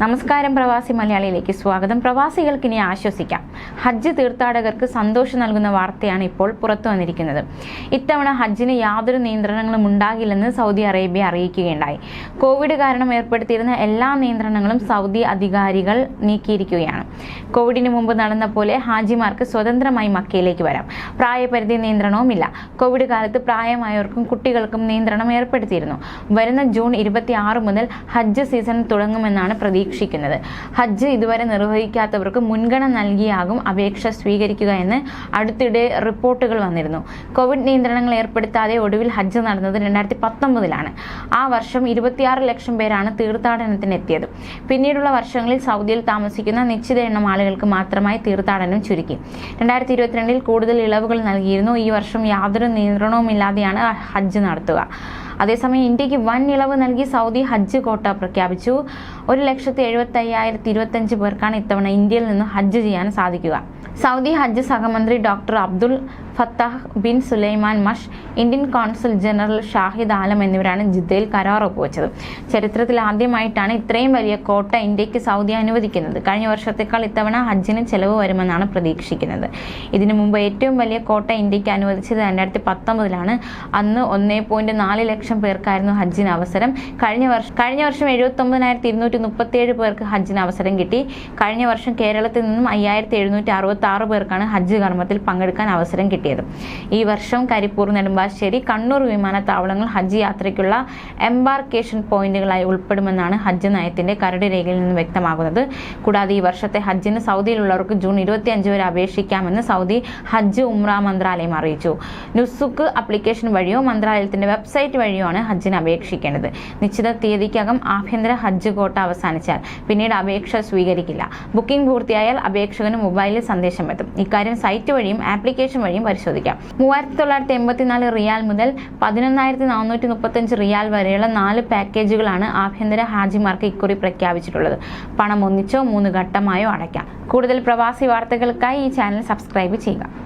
നമസ്കാരം പ്രവാസി മലയാളിയിലേക്ക് സ്വാഗതം. പ്രവാസികൾക്ക് ഇനി ആശ്വസിക്കാം. ഹജ്ജ് തീർത്ഥാടകർക്ക് സന്തോഷം നൽകുന്ന വാർത്തയാണ് ഇപ്പോൾ പുറത്തു വന്നിരിക്കുന്നത്. ഇത്തവണ ഹജ്ജിന് യാതൊരു നിയന്ത്രണങ്ങളും ഉണ്ടാകില്ലെന്ന് സൗദി അറേബ്യ അറിയിക്കുകയുണ്ടായി. കോവിഡ് കാരണം ഏർപ്പെടുത്തിയിരുന്ന എല്ലാ നിയന്ത്രണങ്ങളും സൗദി അധികാരികൾ നീക്കിയിരിക്കുകയാണ്. കോവിഡിന് മുമ്പ് നടന്ന പോലെ ഹാജിമാർക്ക് സ്വതന്ത്രമായി മക്കയിലേക്ക് വരാം. പ്രായപരിധി നിയന്ത്രണവുമില്ല. കോവിഡ് കാലത്ത് പ്രായമായവർക്കും കുട്ടികൾക്കും നിയന്ത്രണം ഏർപ്പെടുത്തിയിരുന്നു. വരുന്ന ജൂൺ ഇരുപത്തി ആറ് മുതൽ ഹജ്ജ് സീസൺ തുടങ്ങുമെന്നാണ് പ്രതീക്ഷിക്കുന്നത്. ഹജ്ജ് ഇതുവരെ നിർവഹിക്കാത്തവർക്ക് മുൻഗണന നൽകിയാകും അപേക്ഷ സ്വീകരിക്കുക എന്ന് അടുത്തിടെ റിപ്പോർട്ടുകൾ വന്നിരുന്നു. കോവിഡ് നിയന്ത്രണങ്ങൾ ഏർപ്പെടുത്താതെ ഒടുവിൽ ഹജ്ജ് നടന്നത് രണ്ടായിരത്തി പത്തൊമ്പതിലാണ് ആ വർഷം ഇരുപത്തിയാറ് ലക്ഷം പേരാണ് തീർത്ഥാടനത്തിന് എത്തിയത് പിന്നീടുള്ള വർഷങ്ങളിൽ സൗദിയിൽ താമസിക്കുന്ന നിശ്ചിത എണ്ണം ആളുകൾക്ക് മാത്രമായി തീർത്ഥാടനം ചുരുക്കി. രണ്ടായിരത്തി ഇരുപത്തിരണ്ടിൽ കൂടുതൽ ഇളവുകൾ നൽകിയിരുന്നു. ഈ വർഷം യാതൊരു നിയന്ത്രണവുമില്ലാതെയാണ് ഹജ്ജ് നടത്തുക. അതേസമയം ഇന്ത്യയ്ക്ക് വൻ ഇളവ് നൽകി സൗദി ഹജ്ജ് കോട്ട പ്രഖ്യാപിച്ചു. ഒരു ലക്ഷത്തി എഴുപത്തി അയ്യായിരത്തി ഇരുപത്തഞ്ച് പേർക്കാണ് ഇത്തവണ ഇന്ത്യയിൽ നിന്ന് ഹജ്ജ് ചെയ്യാൻ സാധിക്കുക. സൗദി ഹജ്ജ് സഹമന്ത്രി doctor Abdul Fattah bin Sulaiman Mash Indian consul general Shahid Alam എന്നിവരാണ് ജിദ്ദയിൽ കരാർ ഒപ്പുവെച്ചത്. ചരിത്രത്തിൽ ആദ്യമായിട്ടാണ് ഇത്രയും വലിയ കോട്ട ഇന്ത്യയ്ക്ക് സൗദി അനുവദിക്കുന്നത്. കഴിഞ്ഞ വർഷത്തേക്കാൾ ഇത്തവണ ഹജ്ജിന് ചെലവ് വരുമെന്നാണ് പ്രതീക്ഷിക്കുന്നത്. ഇതിനു മുമ്പ് ഏറ്റവും വലിയ കോട്ട ഇന്ത്യയ്ക്ക് അനുവദിച്ചത് രണ്ടായിരത്തി പത്തൊമ്പതിലാണ് അന്ന് ഒന്നേ പോയിന്റ് നാല് ലക്ഷം പേർക്കായിരുന്നു ഹജ്ജിന് അവസരം. കഴിഞ്ഞ വർഷം കഴിഞ്ഞ വർഷം എഴുപത്തി ഒമ്പതിനായിരത്തി ഇരുന്നൂറ്റി മുപ്പത്തിയേഴ് പേർക്ക് ഹജ്ജിന് അവസരം കിട്ടി. കഴിഞ്ഞ വർഷം കേരളത്തിൽ നിന്നും അയ്യായിരത്തി എഴുന്നൂറ്റി അറുപത്തി ആറ് പേർക്കാണ് ഹജ്ജ് കർമ്മത്തിൽ പങ്കെടുക്കാൻ അവസരം കിട്ടിയത്. ഈ വർഷം കരിപ്പൂർ നെടുമ്പാശ്ശേരി കണ്ണൂർ വിമാനത്താവളങ്ങൾ ഹജ്ജ് യാത്രയ്ക്കുള്ള എംബാർക്കേഷൻ പോയിന്റുകളായി ഉൾപ്പെടുമെന്നാണ് ഹജ്ജ് നയത്തിന്റെ കരട് രേഖയിൽ നിന്ന് വ്യക്തമാകുന്നത്. കൂടാതെ ഈ വർഷത്തെ ഹജ്ജിന് സൗദിയിലുള്ളവർക്ക് ജൂൺ ഇരുപത്തി അഞ്ച് വരെ അപേക്ഷിക്കാമെന്ന് സൗദി ഹജ്ജ് ഉംറ മന്ത്രാലയം അറിയിച്ചു. നുസുക്ക് അപ്ലിക്കേഷൻ വഴിയോ മന്ത്രാലയത്തിന്റെ വെബ്സൈറ്റ് വഴിയോ ആണ് ഹജ്ജിന് അപേക്ഷിക്കേണ്ടത്. നിശ്ചിത തീയതിക്കകം ആഭ്യന്തര ഹജ്ജ് കോട്ട അവസാനിച്ചാൽ പിന്നീട് അപേക്ഷ സ്വീകരിക്കില്ല. ബുക്കിംഗ് പൂർത്തിയായാൽ അപേക്ഷകന് മൊബൈലിൽ സന്ദേശം എത്തും. ഇക്കാര്യം സൈറ്റ് വഴിയും ആപ്ലിക്കേഷൻ വഴിയും പരിശോധിക്കാം. മൂവായിരത്തി തൊള്ളായിരത്തി എൺപത്തിനാല് റിയാൽ മുതൽ പതിനൊന്നായിരത്തി നാനൂറ്റി മുപ്പത്തഞ്ച് റിയാൽ വരെയുള്ള നാല് പാക്കേജുകളാണ് ആഭ്യന്തര ഹാജിമാർക്ക് ഇക്കുറി പ്രഖ്യാപിച്ചിട്ടുള്ളത്. പണം ഒന്നിച്ചോ മൂന്ന് ഘട്ടമായോ അടയ്ക്കാം. കൂടുതൽ പ്രവാസി വാർത്തകൾക്കായി ഈ ചാനൽ സബ്സ്ക്രൈബ് ചെയ്യുക.